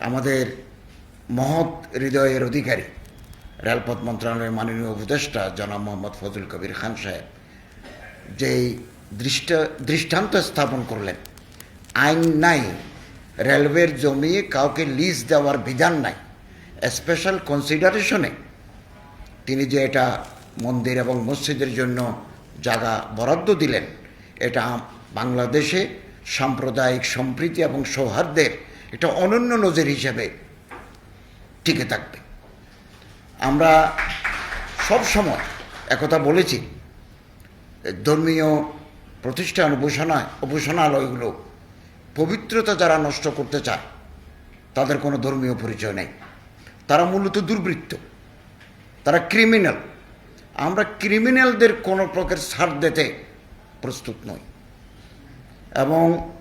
আমাদের মহৎ হৃদয়ের অধিকারী, রেলপথ মন্ত্রণালয়ের মাননীয় উপদেষ্টা জনাব মোহাম্মদ ফজল কবির খান সাহেব, যেই দৃষ্ট, দৃষ্টান্ত স্থাপন করলেন। আইন নাই, রেলওয়ের জমি কাউকে লিজ দেওয়ার বিধান নাই স্পেশাল কনসিডারেশনে তিনি যে এটা মন্দির এবং মসজিদের জন্য জায়গা বরাদ্দ দিলেন, এটা বাংলাদেশে সাম্প্রদায়িক সম্প্রীতি এবং সৌহার্দ্যের একটা অনন্য নজির হিসাবে টিকে থাকবে। আমরা সব সময় একথা বলেছি, ধর্মীয় প্রতিষ্ঠান, উপাসনা, উপাসনালয়গুলো পবিত্রতা যারা নষ্ট করতে চায়, তাদের কোনো ধর্মীয় পরিচয় নেই। তারা মূলত দুর্বৃত্ত, তারা ক্রিমিনাল আমরা ক্রিমিনালদের কোনো প্রকার ছাড় দিতে প্রস্তুত নই। এবং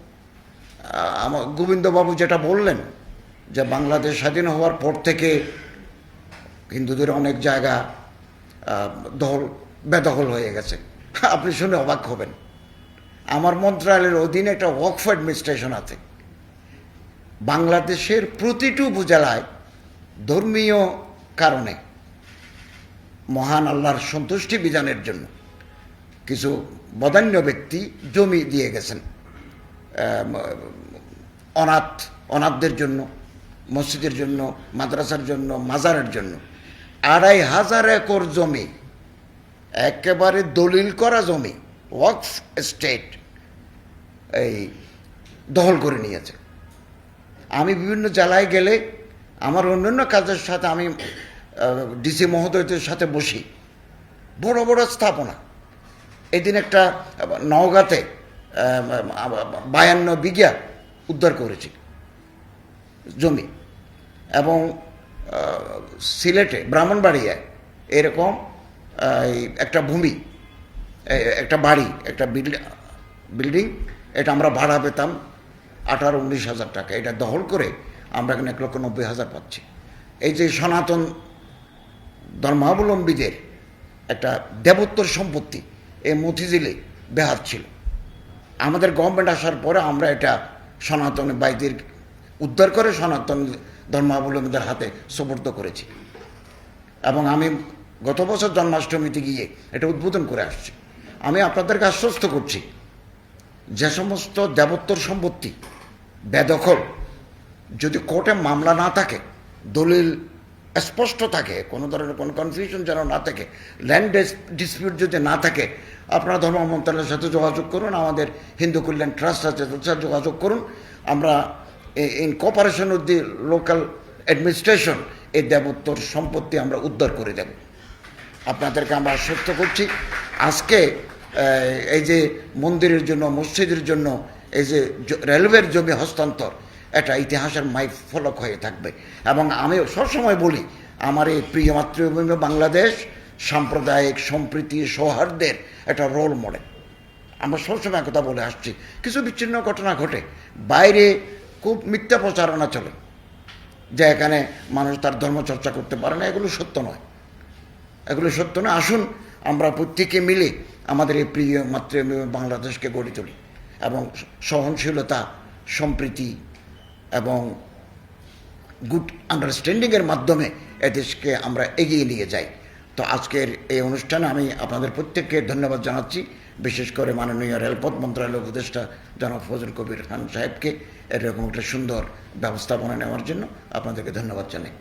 আমার গোবিন্দবাবু যেটা বললেন, যে বাংলাদেশ স্বাধীন হওয়ার পর থেকে হিন্দুদের অনেক জায়গা দখল বেদখল হয়ে গেছে। আপনি শুনে অবাক হবেন। আমার মন্ত্রণালয়ের অধীনে একটা ওয়াকফ অ্যাডমিনিস্ট্রেশন আছে। বাংলাদেশের প্রতিটি উপজেলায় ধর্মীয় কারণে মহান আল্লাহর সন্তুষ্টি বিধানের জন্য কিছু বদান্য ব্যক্তি জমি দিয়ে গেছেন। অনাথ, অনাথদের জন্য, মসজিদের জন্য, মাদ্রাসার জন্য, মাজারের জন্য। আড়াই হাজার একর জমি, একেবারে দলিল করা জমি, ওয়াকফ স্টেট, এই দখল করে নিয়েছে। আমি বিভিন্ন জেলায় গেলে আমার অন্যান্য কাজের সাথে আমি ডিসি মহোদয়দের সাথে বসি। বড় বড় স্থাপনা। এদিন একটা নওগাঁতে বায়ান্ন বিঘা উদ্ধার করেছি জমি। এবং সিলেটে, ব্রাহ্মণবাড়িয়ায় এরকম একটা ভূমি একটা বাড়ি, একটা বিল্ডিং এটা আমরা ভাড়া পেতাম আঠারো উনিশ হাজার টাকা। এটা দখল করে আমরা এখানে এক লক্ষ নব্বই হাজার পাচ্ছি। এই যে সনাতন ধর্মাবলম্বীদের একটা দেবোত্তর সম্পত্তি এই মতিঝিলে বেহাত ছিল। আমাদের গভর্নমেন্ট আসার পরে আমরা এটা সনাতন বাইদের উদ্ধার করে সনাতন ধর্মাবলম্বীদের হাতে সোপর্দ করেছি। এবং আমি গত বছর জন্মাষ্টমীতে গিয়ে এটা উদ্বোধন করে আসছি। আমি আপনাদেরকে আশ্বস্ত করছি, যে সমস্ত দেবোত্তর সম্পত্তি বেদখল যদি কোর্টে মামলা না থাকে, দলিল স্পষ্ট থাকে, কোনো ধরনের কোনো কনফিউশন যেন না থাকে ল্যান্ড ডিসপিউট যদি না থাকে, আপনারা ধর্ম মন্ত্রণালয়ের সাথে যোগাযোগ করুন, আমাদের হিন্দু কল্যাণ ট্রাস্ট আছে, তাদের সাথে যোগাযোগ করুন। আমরা in cooperation with the local administration এই দেবোত্তর সম্পত্তি আমরা উদ্ধার করে দেব। আপনাদেরকে আমরা আশ্বস্ত করছি, আজকে এই যে মন্দিরের জন্য, মসজিদের জন্য, এই যে রেলওয়ের জমি হস্তান্তর এটা ইতিহাসের মাই ফলক হয়ে থাকবে। এবং আমি সবসময় বলি, আমার এই প্রিয় মাতৃভূমি বাংলাদেশ, সাম্প্রদায়িক সম্প্রীতি, সৌহার্দ্যের একটা রোল মডেল আমরা সবসময় কথা বলে আসছি, কিছু বিচ্ছিন্ন ঘটনা ঘটে, বাইরে খুব মিথ্যা প্রচারণা চলে যে এখানে মানুষ তার ধর্ম চর্চা করতে পারে না, এগুলো সত্য নয়। এগুলো সত্য নয়। আসুন, আমরা প্রত্যেকে মিলে আমাদের এই প্রিয় মাতৃভূমি বাংলাদেশকে গড়ে তুলি এবং সহনশীলতা, সম্প্রীতি এবং গুড আন্ডারস্ট্যান্ডিংয়ের মাধ্যমে এদেশকে আমরা এগিয়ে নিয়ে যাই। তো আজকের এই অনুষ্ঠানে আমি আপনাদের প্রত্যেককে ধন্যবাদ জানাচ্ছি। বিশেষ করে মাননীয় রেলপথ মন্ত্রণালয় উপদেষ্টা জনাব ফজল কবির খান সাহেবকে। এরকম একটা সুন্দর ব্যবস্থাপনা নেওয়ার জন্য আপনাদেরকে ধন্যবাদ জানাই।